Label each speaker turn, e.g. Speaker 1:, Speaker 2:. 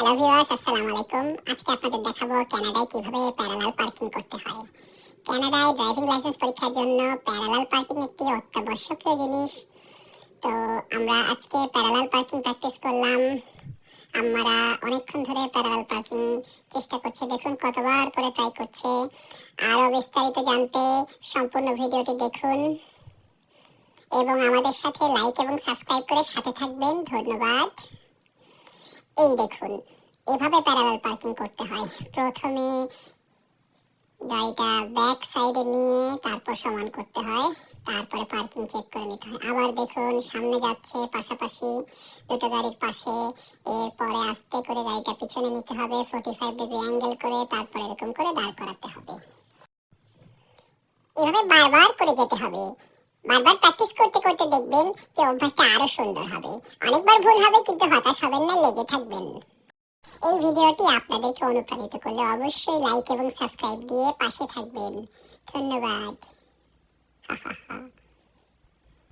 Speaker 1: Hello viewers, আসসালামু আলাইকুম। আজকে আপনাদের দেখাবো কানাডায় কীভাবে প্যারালাল পার্কিং করতে হয়। কানাডায় ড্রাইভিং লাইসেন্স পরীক্ষার জন্য প্যারালাল পার্কিং একটি অত্যাবশ্যকীয় জিনিস। তো আমরা আজকে প্যারালাল পার্কিং প্র্যাকটিস করলাম। আমরা অনেকক্ষণ ধরে প্যারালাল পার্কিং চেষ্টা করছে। দেখুন, কতবার করে ট্রাই করছে। আরও বিস্তারিত জানতে সম্পূর্ণ ভিডিওটি দেখুন। এবং আমাদের সাথে লাইক এবং সাবস্ক্রাইব করে সাথে থাকবেন। ধন্যবাদ। এই দেখুন, এভাবে প্যারালাল পার্কিং করতে হয়। প্রথমে গাড়িটা ব্যাক সাইডে নিয়ে তারপর সমান করতে হয়, তারপরে পার্কিং চেক করে নিতে হয়। আবার দেখুন, সামনে যাচ্ছে, পাশাপাশি দুটো গাড়ির পাশে। এরপরে আস্তে করে গাড়িটা পিছনে নিতে হবে ফোর্টি ফাইভ ডিগ্রি অ্যাঙ্গেল করে তারপরে এরকম করে দাঁড় করাতে হবে। এভাবে বারবার করে যেতে হবে। বারবার প্র্যাকটিস করতে করতে দেখবেন যে অভ্যাসটা আরও সুন্দর হবে। অনেকবার ভুল হবে কিন্তু হতাশ হবেন না, লেগে থাকবেন। এই ভিডিওটি আপনাদেরকে অনুপ্রাণিত করলে অবশ্যই লাইক এবং সাবস্ক্রাইব দিয়ে পাশে থাকবেন। ধন্যবাদ।